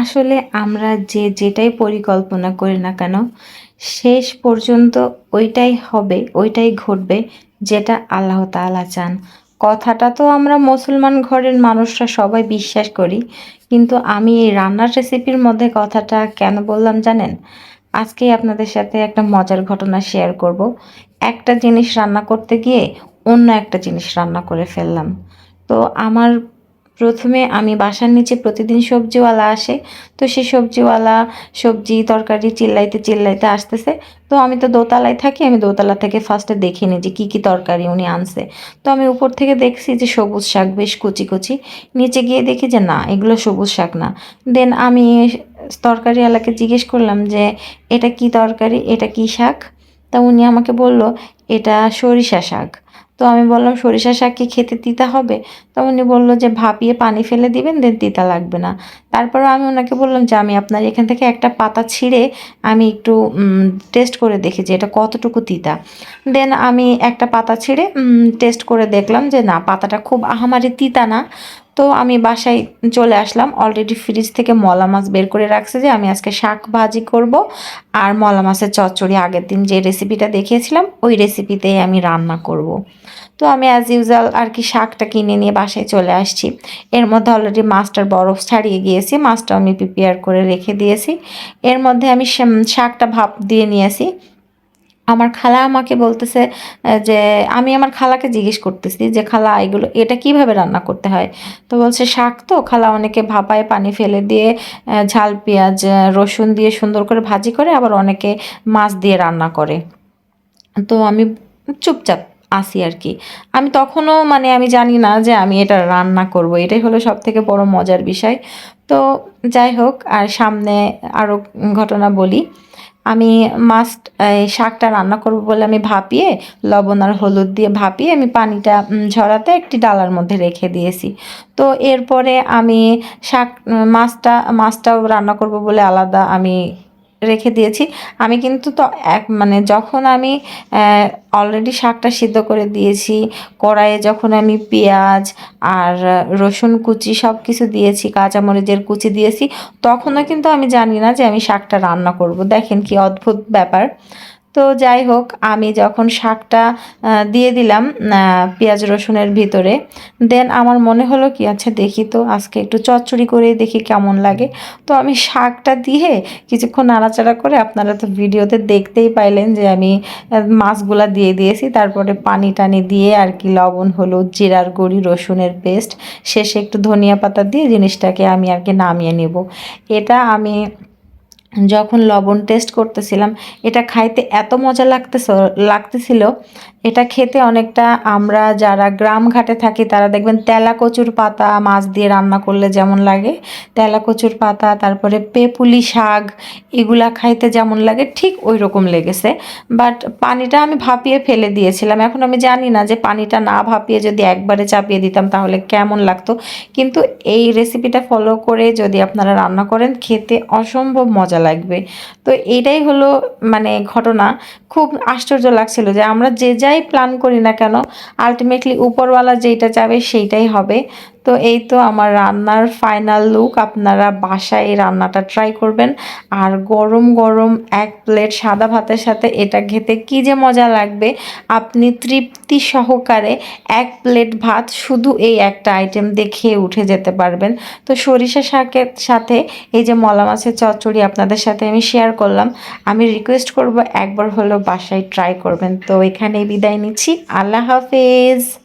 আসলে আমরা যে যেটাই পরিকল্পনা করি না কেন, শেষ পর্যন্ত ওইটাই হবে, ওইটাই ঘটবে যেটা আল্লাহ তাআলা চান। কথাটা তো আমরা মুসলমান ঘরের মানুষরা সবাই বিশ্বাস করি, কিন্তু আমি এই রান্নার রেসিপির মধ্যে কথাটা কেন বললাম জানেন? আজকেই আপনাদের সাথে একটা মজার ঘটনা শেয়ার করব। একটা জিনিস রান্না করতে গিয়ে অন্য একটা জিনিস রান্না করে ফেললাম। তো আমার প্রথমে আমি বাসার নিচে প্রতিদিন সবজিওয়ালা আসে, তো সে সবজিওয়ালা সবজি তরকারি চিল্লাইতে চিল্লাইতে আসতেছে। তো আমি তো দোতলায় থাকি, আমি দোতলা থেকে ফার্স্টে দেখে নিই যে কী কী তরকারি উনি আনছে। তো আমি উপর থেকে দেখছি যে সবুজ শাক বেশ কুচি কুচি, নিচে গিয়ে দেখি যে না, এগুলো সবুজ শাক না। দেন আমি তরকারিওয়ালাকে জিজ্ঞেস করলাম যে, এটা কি তরকারি? এটা কি শাক? তা উনি আমাকে বলল, এটা সরিষা শাক। তো আমি বললাম সরিষা শাক কি খেতে তিতা হবে? তো উনি বলল যে, ভাপিয়ে পানি ফেলে দিবেন, দেন তিতা লাগবে না। তারপরে আমি ওনাকে বললাম যে, আমি আপনার এখান থেকে একটা পাতা ছিঁড়ে আমি একটু টেস্ট করে দেখি যে এটা কতটুকু তিতা? দেন আমি একটা পাতা ছিঁড়ে টেস্ট করে দেখলাম যে, না, পাতাটা খুব আহামারি তিতা না। তো আমি বাসায় চলে আসলাম। অলরেডি ফ্রিজ থেকে মলা মাছ বের করে রাখছে যে আমি আজকে শাক ভাজি করব আর মলা মাছের চচ্চড়ি আগের দিন যে রেসিপিটা দেখিয়েছিলাম, ওই রেসিপিতেই আমি রান্না করব। তো আমি অ্যাজ ইউজাল আর কি শাকটা কিনে নিয়ে বাসায় চলে আসছি। এর মধ্যে অলরেডি মাছটার বরফ ছাড়িয়ে গিয়েছি মাছটা আমি প্রিপেয়ার করে রেখে দিয়েছি। এর মধ্যে আমি শাকটা ভাপ দিয়ে নিয়েছি। আমার খালা আমাকে বলতেছে যে আমি আমার খালাকে জিজ্ঞেস করতেছি যে, খালা, এগুলো, এটা কীভাবে রান্না করতে হয়? তো বলছে, শাক তো। খালা অনেকে ভাপায় পানি ফেলে দিয়ে ঝাল, পেঁয়াজ রসুন দিয়ে সুন্দর করে ভাজি করে, আবার অনেকে মাছ দিয়ে রান্না করে। তো আমি চুপচাপ আসি আর কি। আমি তখনও মানে আমি জানি না যে আমি এটা রান্না করব, এটাই হলো সব থেকে বড় মজার বিষয়। তো যাই হোক, আর সামনে আরও ঘটনা বলি। আমি মাস্ট শাকটা রান্না করব বলে আমি ভাপিয়ে, লবণ আর হলুদ দিয়ে ভাপিয়ে আমি পানিটা ঝরাতে একটি ডালার মধ্যে রেখে দিয়েছি। তো এরপরে আমি শাক মাছটা মাছটাও রান্না করব বলে আলাদা আমি রেখে দিয়েছি। আমি কিন্তু তো এক মানে যখন আমি অলরেডি শাকটা সিদ্ধ করে দিয়েছি, কড়াইয়ে যখন আমি পেঁয়াজ আর রসুন কুচি সব কিছু দিয়েছি, কাঁচামরিচের কুচি দিয়েছি, তখনও কিন্তু আমি জানি না যে আমি শাকটা রান্না করব। দেখেন কি অদ্ভুত ব্যাপার। তো যাই হোক, আমি যখন শাকটা দিয়ে দিলাম পেঁয়াজ রসুনের ভিতরে, দেন আমার মনে হলো কি আচ্ছা দেখি তো, আজকে একটু চচ্চড়ি করে দেখি কেমন লাগে। তো আমি শাকটা দিয়ে কিছুক্ষণ নাড়াচাড়া করে আপনারা তো ভিডিওতে দেখতেই পাইলেন যে আমি মাছগুলা দিয়ে দিয়েছি। তারপরে পানি টানি দিয়ে আর কি লবণ, হলুদ, জিরার গুঁড়ি, রসুনের পেস্ট, শেষে একটু ধনিয়া পাতা দিয়ে জিনিসটাকে আমি আর কি নামিয়ে নেব। এটা আমি যখন লবণ টেস্ট করতেছিলাম, এটা খাইতে এত মজা লাগতেছ, লাগতেছিল, এটা খেতে অনেকটা আমরা যারা গ্রাম ঘাটে থাকি, তারা দেখবেন তেলা কচুর পাতা মাছ দিয়ে রান্না করলে যেমন লাগে তেলা কচুর পাতা, তারপরে পেপুলি শাক, এগুলা খাইতে যেমন লাগে, ঠিক ওই রকম লেগেছে। বাট পানিটা আমি ভাপিয়ে ফেলে দিয়েছিলাম। এখন আমি জানি না যে পানিটা না ভাপিয়ে যদি একবারে চাপিয়ে দিতাম তাহলে কেমন লাগতো। কিন্তু এই রেসিপিটা ফলো করে যদি আপনারা রান্না করেন, খেতে অসম্ভব মজা লাগবে। তো এটাই হলো মানে ঘটনা। খুব আশ্চর্য লাগছিল যে আমরা যে যাই প্ল্যান করি না কেন আলটিমেটলি উপরওয়ালা যেটা চাবে সেইটাই হবে। তো এই তো আমার রান্নার ফাইনাল লুক আপনারা বাসায় এই রান্নাটা ট্রাই করবেন। আর গরম গরম এক প্লেট সাদা ভাতের সাথে এটা খেতে কী যে মজা লাগবে। আপনি তৃপ্তি সহকারে এক প্লেট ভাত শুধু এই একটা আইটেম দেখে উঠে যেতে পারবেন। তো সরিষা শাকের সাথে এই যে মলা মাছের চচ্চড়ি আপনাদের সাথে আমি শেয়ার করলাম। আমি রিকোয়েস্ট করব একবার হলেও বাসায় ট্রাই করবেন। তো এখানেই বিদায় নিচ্ছি। আল্লাহ হাফেজ।